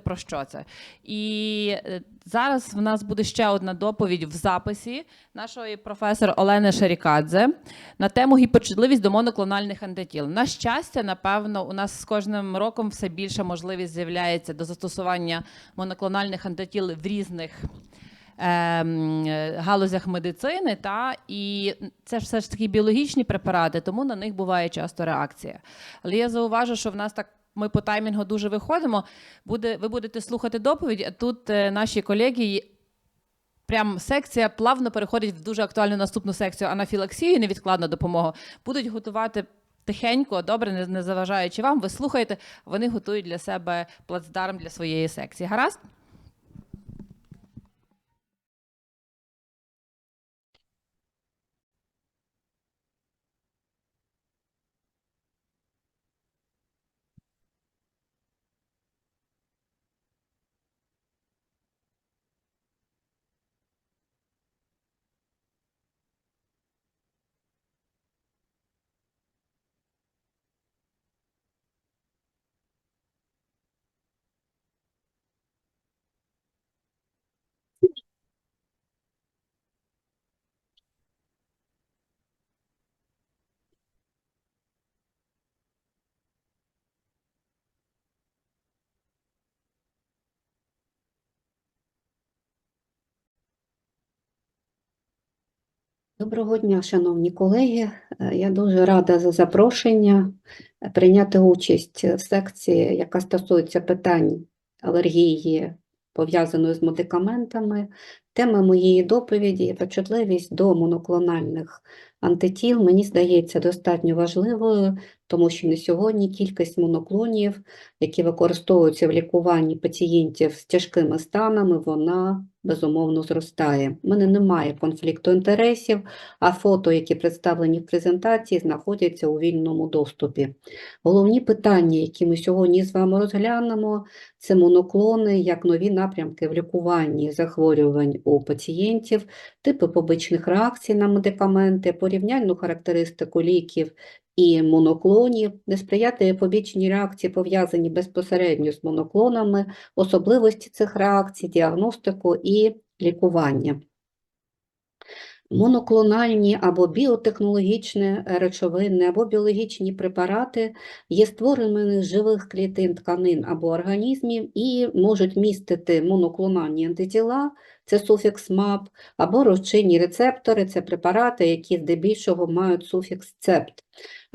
про що це. І е, зараз в нас буде ще одна доповідь в записі нашої професора Олени Шарікадзе на тему гіпочутливість до моноклональних антитіл. На щастя, напевно, у нас з кожним роком все більше можливість з'являється до застосування моноклональних антитіл в різних. ем, Галузях медицини, та і це все ж таки біологічні препарати, тому на них буває часто реакція. Але я зауважу, що в нас так ми по таймінгу дуже виходимо. Буде, ви будете слухати доповідь, а тут е, наші колеги. Прям секція плавно переходить в дуже актуальну наступну секцію анафілаксію, і допомога. Будуть готувати тихенько, добре, не заважаючи вам. Ви слухаєте, вони готують для себе плацдарм для своєї секції. Гаразд? Доброго дня, шановні колеги. Е, Я дуже рада за запрошення е, прийняти участь в секції, яка стосується питань алергії, пов'язаної з медикаментами. Тема моєї доповіді почутливість до моноклональних антитіл. Мені здається достатньо важливою, тому що на сьогодні кількість моноклонів, які використовуються в лікуванні пацієнтів з тяжкими станами, вона безумовно зростає. У мене немає конфлікту інтересів, а фото, які представлені в презентації, знаходяться у вільному доступі. Головні питання, які ми сьогодні з вами розглянемо, це моноклони як нові напрямки в лікуванні захворювань у пацієнтів, типи побічних реакцій на медикаменти, порівняльну характеристику ліків і моноклонів, несприятливі побічні реакції пов'язані безпосередньо з моноклонами, особливості цих реакцій, діагностику і лікування. Моноклональні або біотехнологічні речовини, або біологічні препарати є створеними з живих клітин тканин або організмів і можуть містити моноклональні антитіла, це суфікс МАП, або розчинні рецептори, це препарати, які здебільшого мають суфікс цепт.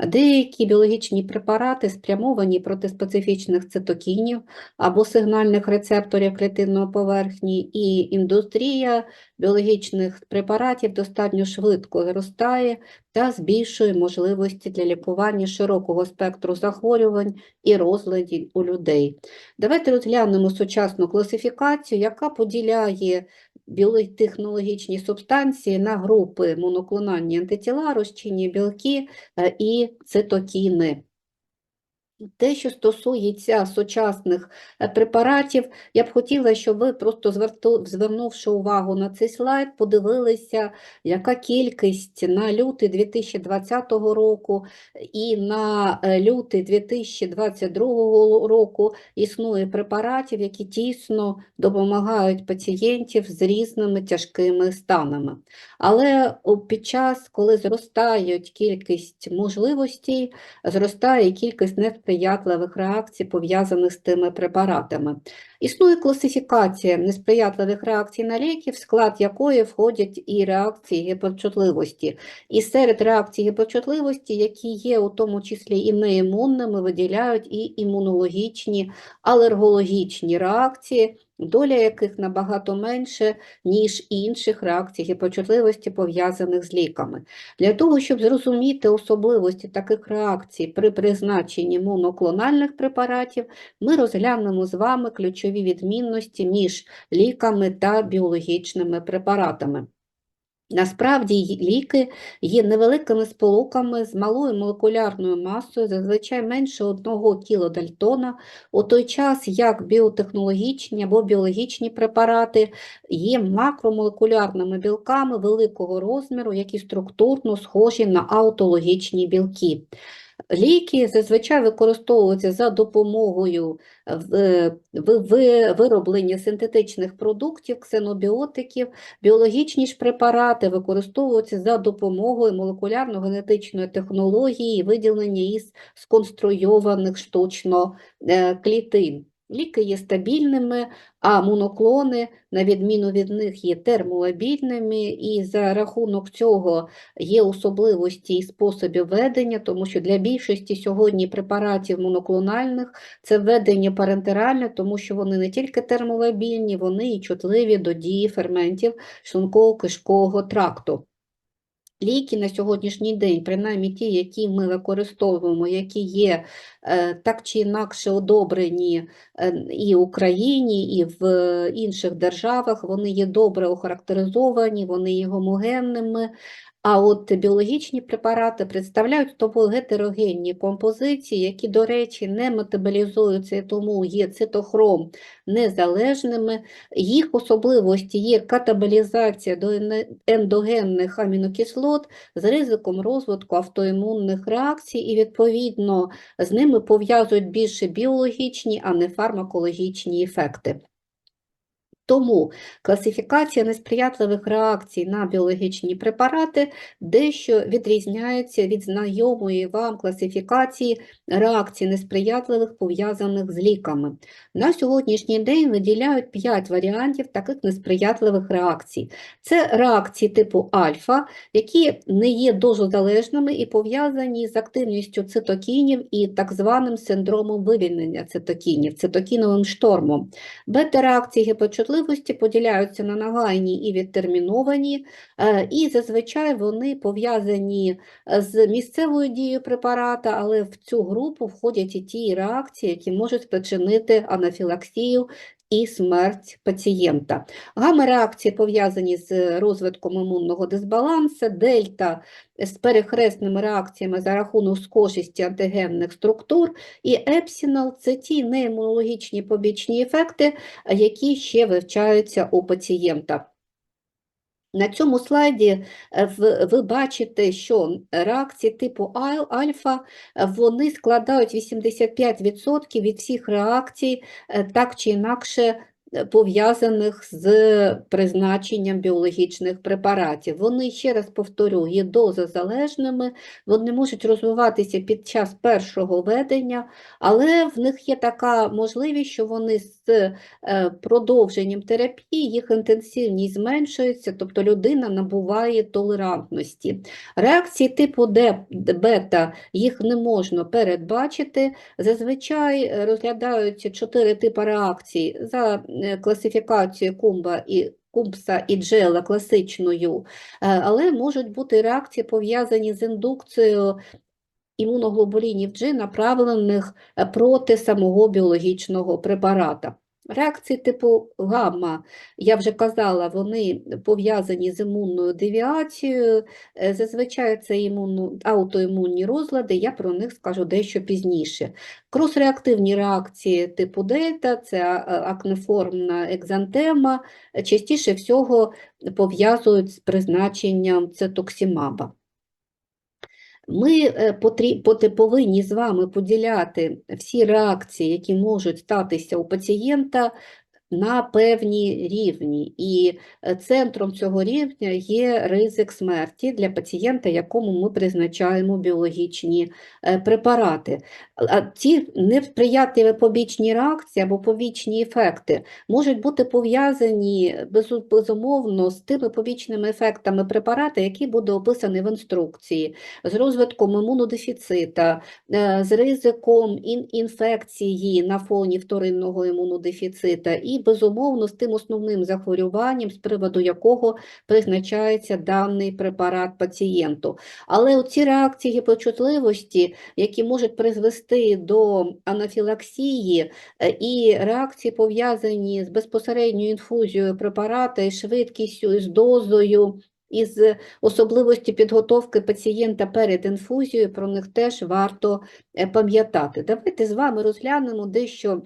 Деякі біологічні препарати спрямовані проти специфічних цитокінів або сигнальних рецепторів клітинної поверхні, і індустрія біологічних препаратів достатньо швидко зростає та збільшує можливості для лікування широкого спектру захворювань і розладів у людей. Давайте розглянемо сучасну класифікацію, яка поділяє біотехнологічні субстанції на групи моноклональні антитіла, розчинні білки е, і цитокіни. Те, що стосується сучасних е, препаратів, я б хотіла, щоб ви просто звернувши увагу на цей слайд, подивилися, яка кількість на лютий 2020 року і на е, лютий 2022 року існує препаратів, які тісно допомагають пацієнтів з різними тяжкими станами. Але під час, коли зростають кількість можливостей, зростає кількість несприятливих реакцій, пов'язаних з тими препаратами. Існує класифікація несприятливих реакцій на ліки, в склад якої входять і реакції гіперчутливості. І серед реакцій гіперчутливості, які є у тому числі і неімунними, виділяють і імунологічні, алергологічні реакції, доля яких набагато менше, ніж інших реакцій гіпочутливості, пов'язаних з ліками. Для того, щоб зрозуміти особливості таких реакцій при призначенні моноклональних препаратів, ми розглянемо з вами ключові відмінності між ліками та біологічними препаратами. Насправді ліки є невеликими сполуками з малою молекулярною масою, зазвичай менше 1 кілодальтона, у той час як біотехнологічні або біологічні препарати є макромолекулярними білками великого розміру, які структурно схожі на аутологічні білки. Ліки зазвичай використовуються за допомогою е, ви- вироблення синтетичних продуктів, ксенобіотиків. Біологічні ж препарати використовуються за допомогою молекулярно-генетичної технології, виділення із сконструйованих штучно е, клітин. Ліки є стабільними, а моноклони, на відміну від них, є термолабільними, і за рахунок цього є особливості і способів ведення, тому що для більшості сьогодні препаратів моноклональних це введення парентеральне, тому що вони не тільки термолабільні, вони і чутливі до дії ферментів шлунково-кишкового тракту. Ліки на сьогоднішній день, принаймні ті, які ми використовуємо, які є е, так чи інакше одобрені е, і в Україні, і в е, інших державах, вони є добре охарактеризовані, вони є гомогенними. А от біологічні препарати представляють собою гетерогенні композиції, які, до речі, не метаболізуються, і тому є цитохром незалежними. Їх особливості є катаболізація до ендогенних амінокислот з ризиком розвитку автоімунних реакцій, і, відповідно, з ними пов'язують більше біологічні, а не фармакологічні ефекти. Тому класифікація несприятливих реакцій на біологічні препарати дещо відрізняється від знайомої вам класифікації реакцій несприятливих пов'язаних з ліками. На сьогоднішній день виділяють 5 варіантів таких несприятливих реакцій. Це реакції типу альфа, які не є дозозалежними і пов'язані з активністю цитокінів і так званим синдромом вивільнення цитокінів, цитокіновим штормом. Бета-реакції гіпочутливості поділяються на нагайні і відтерміновані, е, і зазвичай вони пов'язані е, з місцевою дією препарата, але в цю групу входять і ті реакції, які можуть спричинити анафілаксію і смерть пацієнта. Гамма-реакції пов'язані з розвитком імунного дисбалансу, дельта з перехресними реакціями за рахунок схожості антигенних структур, і епсінал – це ті неімунологічні побічні ефекти, які ще вивчаються у пацієнта. На цьому слайді е, ви бачите, що реакції типу ал- альфа е, вони складають 85% від всіх реакцій, е, так чи інакше пов'язаних з призначенням біологічних препаратів. Вони, ще раз повторю, є дозозалежними, вони можуть розвиватися під час першого ведення, але в них є така можливість, що вони з е, продовженням терапії їх інтенсивність зменшується, тобто людина набуває толерантності. Реакції типу Д, бета їх не можна передбачити. Зазвичай е, розглядаються чотири типи реакцій за е, класифікацією Кумба і Кумпса і Джела класичною, е, але можуть бути реакції пов'язані з індукцією імуноглобулінів G, направлених е, проти самого біологічного препарата. Реакції типу гамма, я вже казала, вони пов'язані з імунною девіацією, е, зазвичай це імунно, аутоімунні розлади, я про них скажу дещо пізніше. Кросреактивні реакції типу дельта, це а- акнеформна екзантема, е, частіше всього пов'язують з призначенням цитоксимаба. Ми е, повинні з вами поділяти всі реакції, які можуть статися у пацієнта, на певні рівні. І е, центром цього рівня є ризик смерті для пацієнта, якому ми призначаємо біологічні е, препарати. А ці несприятливі побічні реакції або побічні ефекти можуть бути пов'язані безумовно з тими побічними ефектами препарата, які буде описані в інструкції, з розвитком імунодефіцита, е, з ризиком інфекції на фоні вторинного імунодефіцита і, безумовно, з тим основним захворюванням, з приводу якого призначається даний препарат пацієнту. Але оці реакції гіпочутливості, які можуть призвести до анафілаксії е, і реакції пов'язані з безпосередньою інфузією препарата, і швидкістю, і з дозою, і з особливості підготовки пацієнта перед інфузією, про них теж варто е, пам'ятати. Давайте з вами розглянемо дещо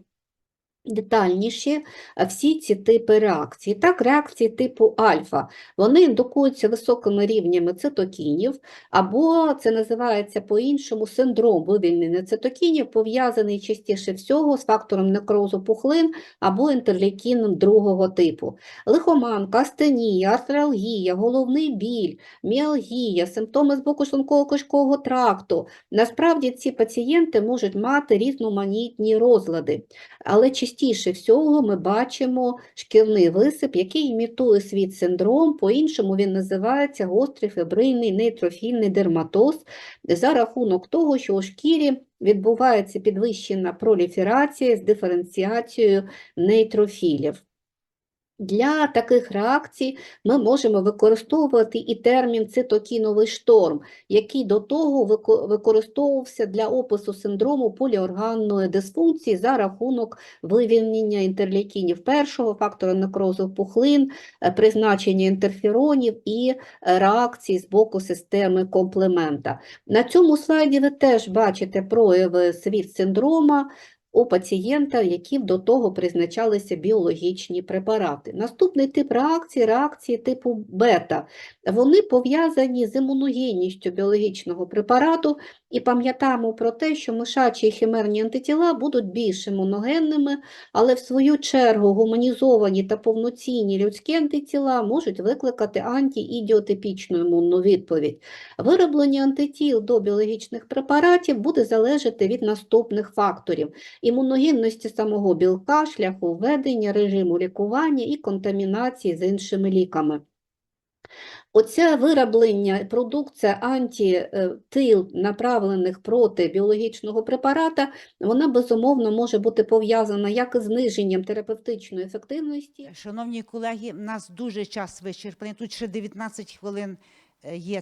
детальніше е, всі ці типи реакцій. Так, реакції типу альфа, вони індукуються високими рівнями цитокінів, або це називається по-іншому синдром вивільнення цитокінів, пов'язаний частіше всього з фактором некрозу пухлин або інтерлейкіном другого типу. Лихоманка, астенія, артралгія, головний біль, міалгія, симптоми з боку шлунково-кишкового тракту. Насправді ці пацієнти можуть мати різноманітні розлади, але частіше всього ми бачимо шкірний висип, який імітує світ синдром, по-іншому він називається гострий фебрильний нейтрофільний дерматоз, за рахунок того, що у шкірі відбувається підвищена проліферація з диференціацією нейтрофілів. Для таких реакцій ми можемо використовувати і термін цитокіновий шторм, який до того використовувався для опису синдрому поліорганної дисфункції за рахунок вивільнення інтерлейкінів першого, фактора некрозу пухлин, е, призначення інтерферонів і е, реакції з боку системи комплемента. На цьому слайді ви теж бачите прояви світ синдрома, у пацієнта, які до того призначалися біологічні препарати. Наступний тип реакції – реакції типу бета. Вони пов'язані з імуногенністю біологічного препарату і пам'ятаємо про те, що мишачі і химерні антитіла будуть більш імуногенними, але в свою чергу гуманізовані та повноцінні людські антитіла можуть викликати антиідіотипічну імунну відповідь. Вироблення антитіл до біологічних препаратів буде залежати від наступних факторів імуногенності самого білка, шляху введення, режиму лікування і контамінації з іншими ліками. Оце вироблення, продукція антитил, направлених проти біологічного препарата, вона безумовно може бути пов'язана як із зниженням терапевтичної ефективності, Шановні колеги, у нас дуже час вичерпаний. Тут ще 19 хвилин е, є